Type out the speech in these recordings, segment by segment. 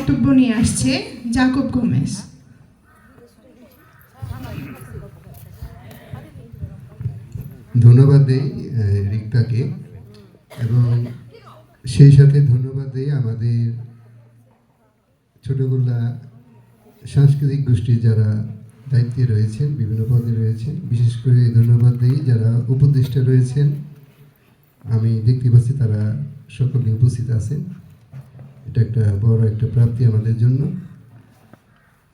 বক্তব্য নিয়ে আসছে জাকব গোমেস ধন্যবাদ দেই রিক্তাকে, এবং সেই সাথে ধন্যবাদ দেই আমাদের ছোটগুলা সাংস্কৃতিক গোষ্ঠীর যারা দায়িত্বে রয়েছেন, বিভিন্ন পদে রয়েছেন, বিশেষ করে ধন্যবাদ দেই যারা উপদেষ্টা রয়েছেন। আমি দেখতে পাচ্ছি তারা সকলে উপস্থিত আছেন। এটা একটা বড় একটা প্রাপ্তি আমাদের জন্য।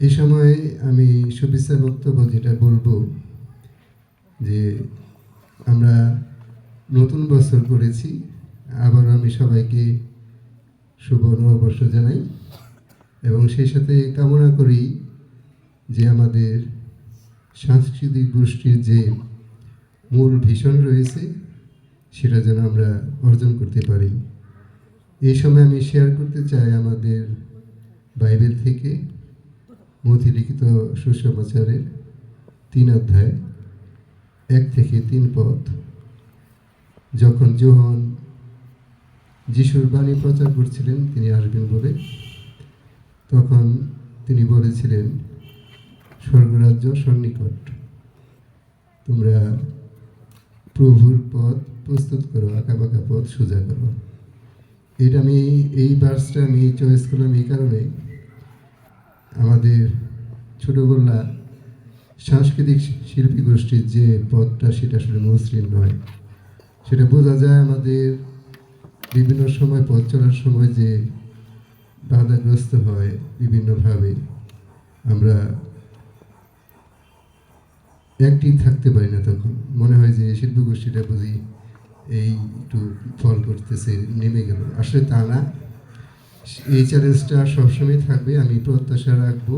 এই সময় আমি শুভেচ্ছা বক্তব্য যেটা বলব যে আমরা নতুন বছর করেছি আবার আমি সবাইকে শুভ নববর্ষ জানাই এবং সেই সাথে কামনা করি যে আমাদের সাংস্কৃতিক গোষ্ঠীর যে মূল ভীষণ রয়েছে, সেটা যেন আমরা অর্জন করতে পারি। এই সময় আমি শেয়ার করতে চাই আমাদের বাইবেল থেকে মতি লিখিত সুসমাচারের তিন অধ্যায়, এক থেকে তিন পদ যখন যোহন যিশুর বাণী প্রচার করছিলেন, তিনি আসবেন বলে, তখন তিনি বলেছিলেন, স্বর্গরাজ্য সন্নিকট। তোমরা প্রভুর পথ প্রস্তুত করো আঁকা বাঁকা পথ সোজা করো। এটা আমি এই ভার্সটা আমি চয়েস করলাম এই কারণে আমাদের ছোটোবেলা সাংস্কৃতিক শিল্পী গোষ্ঠীর যে পথটা সেটা আসলে মসৃণ নয়। সেটা বোঝা যায় আমাদের বিভিন্ন সময় পথ চলার সময় যে বাধাগ্রস্ত হয় বিভিন্নভাবে। আমরা অ্যাক্টিভ থাকতে পারি না তখন। মনে হয় যে শিল্প গোষ্ঠীটা বুঝি এই একটু ফল করতেছে, নেমে গেল। আসলে তা না। এই চ্যালেঞ্জটা সবসময় থাকবে, আমি প্রত্যাশা রাখব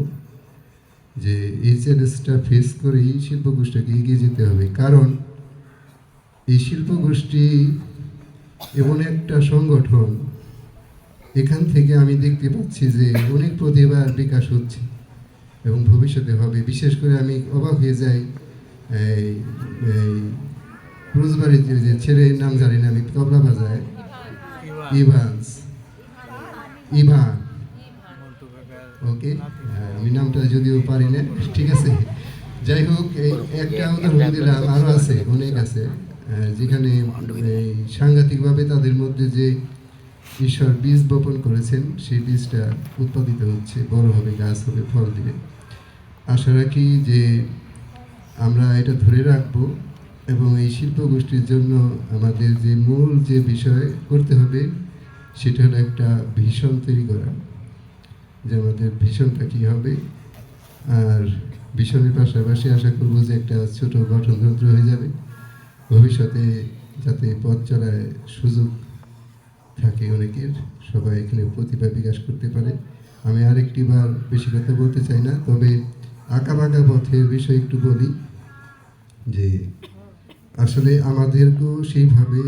যে এই চ্যালেঞ্জটা ফেস করেই শিল্প গোষ্ঠীকে এগিয়ে যেতে হবে। কারণ এই শিল্প গোষ্ঠী এমন একটা সংগঠন, এখান থেকে আমি দেখতে পাচ্ছি যে অনেক প্রতিভার বিকাশ হচ্ছে এবং ভবিষ্যতে হবে। বিশেষ করে আমি অবাক হয়ে যাই এই এই রোজবাড়ির যে- ছেলের নাম জানি না আমি তবলা বাজায়। ইভান্স। ইভান। ওকে হ্যাঁ, আমি নামটা যদিও পারি না ঠিক আছে। যাই হোক একটা উদাহরণ দিলাম আরও আছে অনেক আছে। আহ, যেখানে সাংঘাতিকভাবে তাদের মধ্যে যে ঈশ্বর বীজ বপন করেছেন সেই বীজটা উৎপাদিত হচ্ছে বড় হবে গাছ হবে ফল দিবে। আশা রাখি যে আমরা এটা ধরে রাখব। এবং এই শিল্প গোষ্ঠীর জন্য আমাদের যে মূল যে বিষয় করতে হবে, সেটা হলো একটা ভীষণ তৈরি করা, যে আমাদের ভীষণটা কী হবে। আর ভীষণের পাশাপাশি আশা করব যে একটা ছোট গঠনতন্ত্র হয়ে যাবে। ভবিষ্যতে যাতে পথ চলায় সুযোগ থাকে অনেকের, সবাই এখানে প্রতিভা বিকাশ করতে পারে। আমি আরেকটি বার বেশি কথা বলতে চাই না, তবে আঁকা বাঁকা পথের বিষয়ে একটু বলি, যে আসলে আমাদেরকেও সেইভাবে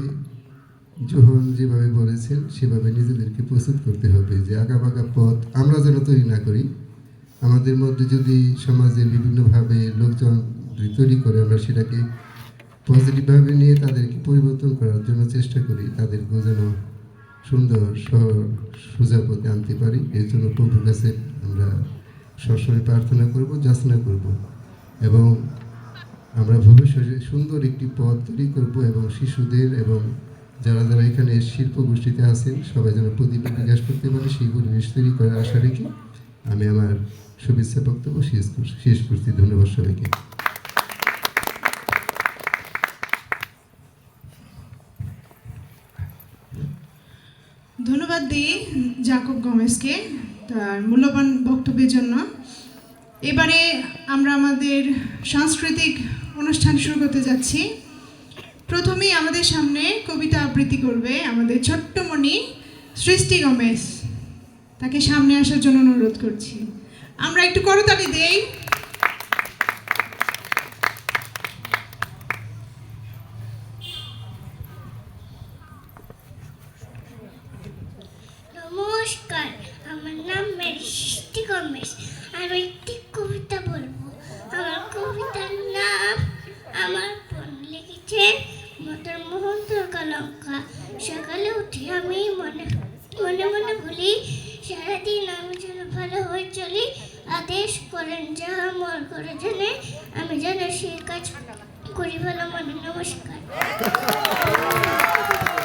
জোহন যেভাবে বলেছেন, সেভাবে নিজেদেরকে প্রস্তুত করতে হবে যে আঁকা বাঁকা পথ আমরা যেন তৈরি না করি। আমাদের মধ্যে যদি সমাজের বিভিন্নভাবে লোকজন তৈরি করে আমরা সেটাকে পজিটিভভাবে নিয়ে তাদেরকে পরিবর্তন করার জন্য চেষ্টা করি, তাদেরকেও যেন সুন্দর সহ সোজা পথে আনতে পারি। এর জন্য প্রভুর কাছে আমরা সবসময় প্রার্থনা করব, যাচনা করব এবং আমরা ভবিষ্যতে সুন্দর একটি পথ তৈরি করব এবং শিশুদের এবং যারা যারা এখানে শিল্প গোষ্ঠীতে আছেন, সবাই যেন প্রতিভা বিকাশ করতে পারে, সেই পরিবেশ তৈরি করার আশা রেখে আমি আমার শুভেচ্ছা বক্তব্য শেষ শেষ করছি। ধন্যবাদ সবাইকে। ধন্যবাদ দিই জাকব গমেশকে তার মূল্যবান বক্তব্যের জন্য। এবারে আমরা আমাদের সাংস্কৃতিক অনুষ্ঠান শুরু করতে যাচ্ছি। প্রথমেই আমাদের সামনে কবিতা আবৃত্তি করবে আমাদের ছোট্টমণি সৃষ্টি গমেশ তাকে সামনে আসার জন্য অনুরোধ করছি। আমরা একটু করতালি দেই। নমস্কার, আমার নাম মেরিষ্টি গমেশ আমি সকালে উঠে আমি মনে মনে মনে বলি, সারাদিন আমি যেন ভালো হয়ে চলি, আদেশ করেন যাহা মন করে জানে, আমি যেন সেই কাজ করি ভালো মনে নমস্কার।